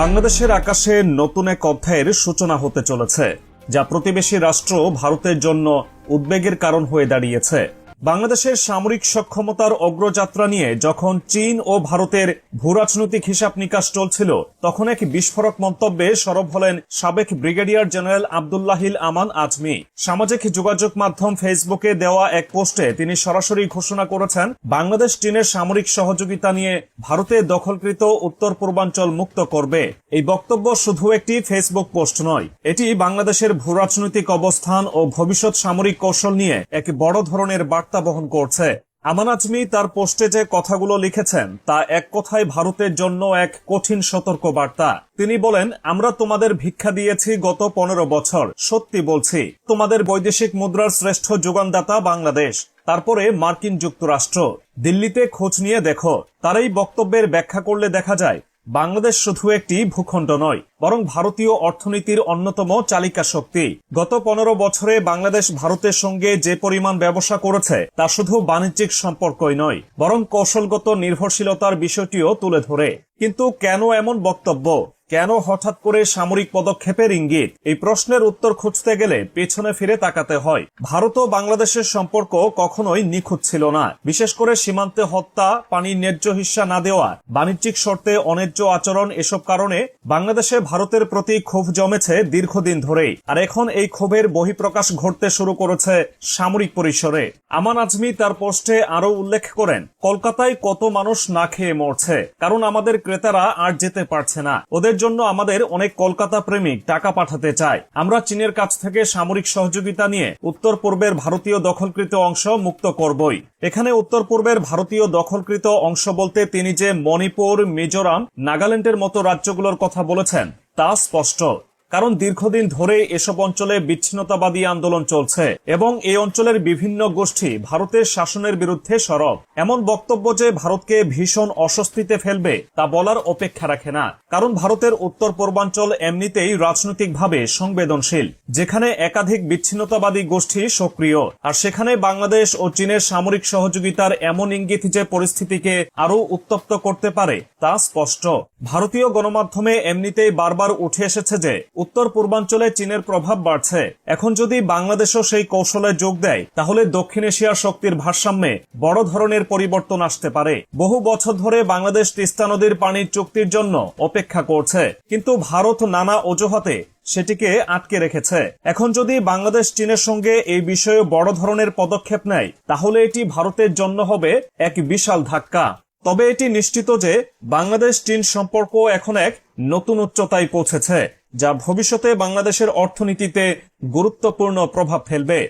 বাংলাদেশের আকাশে নতুন এক অধ্যায়ের সূচনা হতে চলেছে, যা প্রতিবেশী রাষ্ট্র ভারতের জন্য উদ্বেগের কারণ হয়ে দাঁড়িয়েছে। বাংলাদেশের সামরিক সক্ষমতার অগ্রযাত্রা নিয়ে যখন চীন ও ভারতের ভূরাজনৈতিক হিসাব নিকাশ চলছিল, তখন এক বিস্ফোরক মন্তব্যে সরব হলেন সাবেক ব্রিগেডিয়ার জেনারেল আবদুল্লাহিল আমান আজমি। সামাজিক যোগাযোগ মাধ্যম ফেসবুকে দেওয়া এক পোস্টে তিনি সরাসরি ঘোষণা করেছেন, বাংলাদেশ চীনের সামরিক সহযোগিতা নিয়ে ভারতে দখলকৃত উত্তর পূর্বাঞ্চল মুক্ত করবে। এই বক্তব্য শুধু একটি ফেসবুক পোস্ট নয়, এটি বাংলাদেশের ভূরাজনৈতিক অবস্থান ও ভবিষ্যৎ সামরিক কৌশল নিয়ে এক বড় ধরনের বার্তা বহন করছে। আমান আজমি তার পোস্টে যে কথাগুলো লিখেছেন, তা এক কথায় ভারতের জন্য এক কঠিন সতর্ক বার্তা তিনি বলেন, আমরা তোমাদের ভিক্ষা দিয়েছি গত পনেরো বছর। সত্যি বলছি, তোমাদের বৈদেশিক মুদ্রার শ্রেষ্ঠ যোগানদাতা বাংলাদেশ, তারপরে মার্কিন যুক্তরাষ্ট্র। দিল্লিতে খোঁজ নিয়ে দেখো, তার এই বক্তব্যের ব্যাখ্যা করলে দেখা যায় বাংলাদেশ শুধু একটি ভূখণ্ড নয়, বরং ভারতীয় অর্থনীতির অন্যতম চালিকা শক্তি। গত পনেরো বছরে বাংলাদেশ ভারতের সঙ্গে যে পরিমাণ ব্যবসা করেছে, তা শুধু বাণিজ্যিক সম্পর্কই নয়, বরং কৌশলগত নির্ভরশীলতার বিষয়টিও তুলে ধরে। কিন্তু কেন এমন বক্তব্য? কেন হঠাৎ করে সামরিক পদক্ষেপের ইঙ্গিত? এই প্রশ্নের উত্তর খুঁজতে গেলে পেছনে ফিরে তাকাতে হয়। ভারত ও বাংলাদেশের সম্পর্ক কখনোই নিখুঁত ছিল না। বিশেষ করে সীমান্তে হত্যা, পানির ন্যায্য হিস্সা না দেওয়া, বাণিজ্যিক শর্তে অন্যায্য আচরণ এসব কারণে বাংলাদেশে ভারতের প্রতি ক্ষোভ জমেছে দীর্ঘদিন ধরেই। আর এখন এই ক্ষোভের বহিঃপ্রকাশ ঘটতে শুরু করেছে সামরিক পরিসরে। আমান আজমি তার পোস্টে আরও উল্লেখ করেন, কলকাতায় কত মানুষ না খেয়ে মরছে। কারণ আমাদের ক্রেতারা আর যেতে পারছে না। ওদের জন্য আমাদের অনেক কলকাতা প্রেমিক টাকা পাঠাতে চায়। আমরা চীনের কাছ থেকে সামরিক সহযোগিতা নিয়ে উত্তর পূর্বের ভারতীয় দখলকৃত অংশ মুক্ত করবই। এখানে উত্তর পূর্বের ভারতীয় দখলকৃত অংশ বলতে তিনি যে মণিপুর, মিজোরাম, নাগাল্যান্ডের মতো রাজ্যগুলোর কথা বলেছেন, তা স্পষ্ট। কারণ দীর্ঘদিন ধরে এসব অঞ্চলে বিচ্ছিন্নতাবাদী আন্দোলন চলছে এবং এই অঞ্চলের বিভিন্ন গোষ্ঠী ভারতের শাসনের বিরুদ্ধে সরব। এমন বক্তব্য যে ভারতকে ভীষণ অস্বস্তিতে ফেলবে তা বলার অপেক্ষা রাখে না। কারণ ভারতের উত্তর পূর্বাঞ্চল এমনিতেই রাজনৈতিকভাবে সংবেদনশীল, যেখানে একাধিক বিচ্ছিন্নতাবাদী গোষ্ঠী সক্রিয়। আর সেখানে বাংলাদেশ ও চীনের সামরিক সহযোগিতার এমন ইঙ্গিত যে পরিস্থিতিকে আরও উত্তপ্ত করতে পারে তা স্পষ্ট। ভারতীয় গণমাধ্যমে এমনিতেই বারবার উঠে এসেছে যে উত্তর পূর্বাঞ্চলে চীনের প্রভাব বাড়ছে। এখন যদি বাংলাদেশও সেই কৌশলে যোগ দেয়, তাহলে দক্ষিণ এশিয়ার শক্তির ভারসাম্যে বড় ধরনের পরিবর্তন আসতে পারে। বহু বছর ধরে বাংলাদেশ তিস্তা নদীর পানির চুক্তির জন্য অপেক্ষা করছে। কিন্তু ভারত নানা অজুহাতে সেটিকে আটকে রেখেছে। এখন যদি বাংলাদেশ চীনের সঙ্গে এই বিষয়ে বড় ধরনের পদক্ষেপ নেয়, তাহলে এটি ভারতের জন্য হবে এক বিশাল ধাক্কা। তবে এটি নিশ্চিত যে বাংলাদেশ চীন সম্পর্ক এখন এক নতুন উচ্চতায় পৌঁছেছে। যা ভবিষ্যতে বাংলাদেশের অর্থনীতিতে গুরুত্বপূর্ণ প্রভাব ফেলবে।